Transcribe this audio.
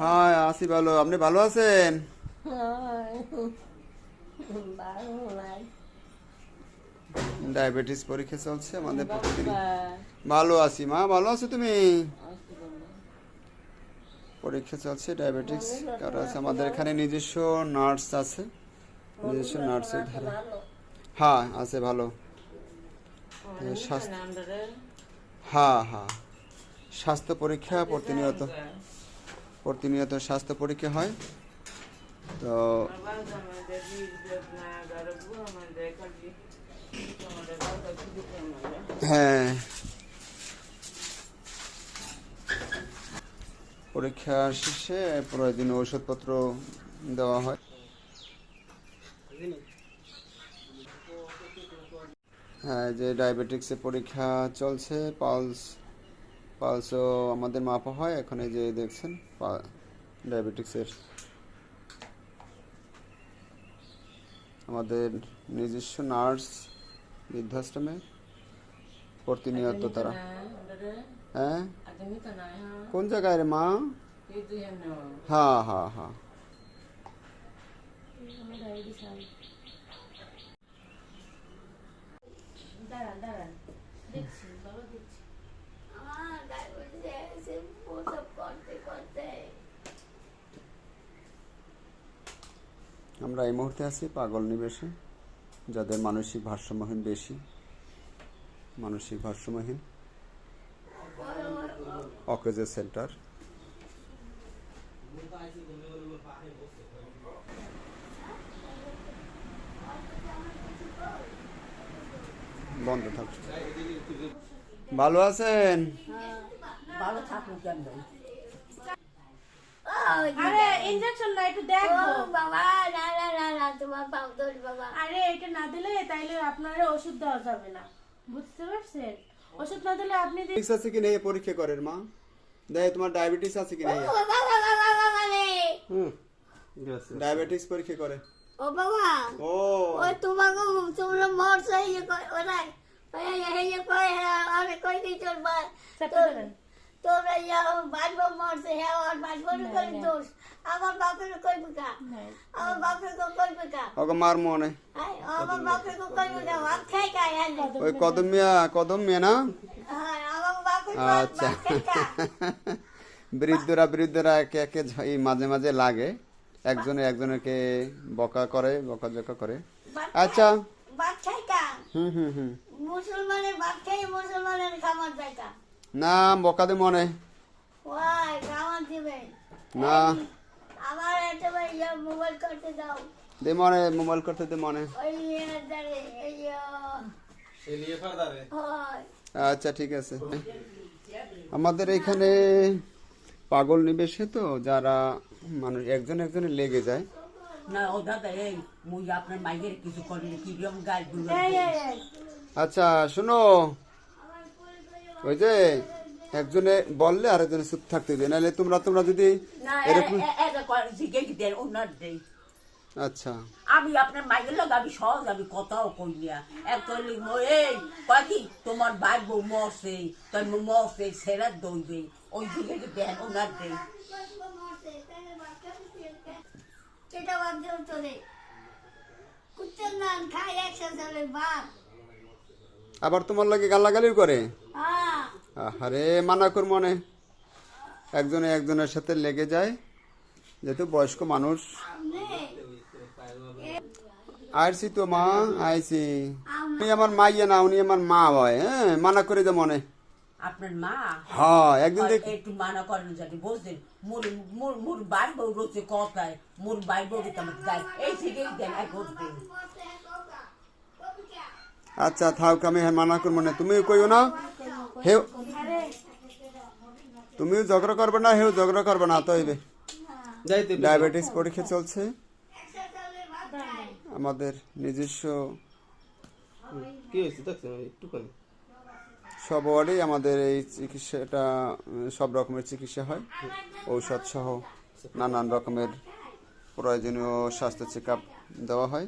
হ্যাঁ আছি ভালো আপনি ভালো আছেন ডায়াবেটিস পরীক্ষা চলছে আমাদের প্রতিদিন ভালো আছি মা ভালো আছো তুমি? পরীক্ষা চলছে ডায়াবেটিস কারও আছে আমাদের এখানে নিজস্ব নার্স আছে নিজস্ব নার্সের ধারে। হ্যাঁ আছে ভালো। হ্যাঁ হ্যাঁ। স্বাস্থ্য পরীক্ষা প্রতিনিয়ত। প্রতিনিয়ত স্বাস্থ্য পরীক্ষা হয়। তো হ্যাঁ। পরীক্ষা শেষে প্রয়োজন ওষুধপত্র দেওয়া হয়। হ্যাঁ যে ডায়াবেটিক্সের পরীক্ষা চলছে, পালস পালসও আমাদের মাপা হয় এখানে যে দেখছেন ডায়াবেটিক্সের আমাদের নিজস্ব নার্স বৃদ্ধাশ্রমে প্রতিনিয়ত তারা। হ্যাঁ? কোন জায়গায় রে মা? হ্যাঁ হ্যাঁ হ্যাঁ। দাঁড়ান দাঁড়ান। দেখছি বাবা দেখছি আমার ডায়াবেটিস এসে প্রসব করতে করতে আমরা এই মুহূর্তে আছি পাগল নিবেশে, যাদের মানসিক ভারসাম্যহীন বেশি। মানসিক ভারসাম্যহীন। অকেজে সেন্টার। বন্ধ থাক। ভালো আছেন? ভালো থাকুক কেন আরে ইনজেকশন না একটু দেখো। বাবা না না না না তোমার পাও ধরি বাবা। আরে এটা না দিলে তাইলে আপনারা ওষুধ দেওয়া যাবে না। বুঝতে পারছেন? ওষুধ না দিলে আপনি ডায়াবেটিস আছে কি নেই? পরীক্ষা করেন মা। দেখ তোমার ডায়াবেটিস আছে কি নেই? হুম ডায়াবেটিস পরীক্ষা করে। ও বাবা। ও। ও তোমাকে তোমরা মরছে ইয়ে কই ওরা ওই ইয়ে কই আরে কই দি তোর ইয়া মরছে হ্যাঁ আর বাজবো করে দোষ। আমার বাপের কই বুকা আমার বাপের কই কই বুকা ওকে মার মনে। আমার বাপের কই কই বুকা ভাত খাই খাই হ্যাঁ ওই কদম মিয়া কদম মিয়া না? হ্যাঁ আমার বাপের আচ্ছা। বৃদ্ধরা বৃদ্ধরা একে একে এই মাঝে মাঝে লাগে। একজনে একজনকে বকা করে বকা জকা করে। আচ্ছা। হুম হুম হুম। মুসলমানের খাই মুসলমানের দেখা না বকা দে মনে। না। আমার একটা মোবাইল করতে দাও। দে মনে মোবাইল করতে দে মনে। আচ্ছা ঠিক আছে। আমাদের এখানে পাগল নিবেশে তো যারা মানুষ একজন একজনে লেগে যায়। না ও দাদা এই মুই আপনার মাইয়ের কিছু করিনি কি রকম গাছগুলো এই, এই, এই। আচ্ছা শোনো। ওই যে একজনে বললে আরেকজনে চুপ থাকতে হবে নাহলে তোমরা তোমরা যদি এরকম আচ্ছা। আমি আপনার মাইয়ের লোক আমি সহজ আমি কথাও কই না। এক কইলি এই তোমার ভাই বউ মরছে তোর মরছে সেরা দইবে ওই দিকে দেন ওনার দেই? বাদ দেও কুত্তের আবার তোমার লাগে গালাগালিও করে? আরে মানা কর মনে একজনে একজনের সাথে লেগে যায়। যেহেতু বয়স্ক মানুষ। আইসি তো মা আইসি। উনি আমার মাইয়া না উনি আমার মা হয় হ্যাঁ মানা করে দে মনে আপনার মা? হ্যাঁ একদিন দেখ। একটু মানা করেন জানি বুঝলেন? মোর মোর মোর বাই বউ রয়েছে কথায় মোর বাই বউ আমার গাই এই থেকেই দেন এক করতেন আচ্ছা থাক আমি হ্যাঁ মানা করব না। তুমিও কইও না। হেউ তুমিও ঝগড়া করবে না হেউ ঝগড়া করবে না তো হইবে ডায়াবেটিস পরীক্ষা চলছে। আমাদের নিজস্ব কি হয়েছে? দেখছেন একটুখানি। সব ওয়ার্ডেই আমাদের এই চিকিৎসাটা সব রকমের চিকিৎসা হয়। ঔষধ সহ নানান রকমের প্রয়োজনীয় স্বাস্থ্য চেক আপ দেওয়া হয়।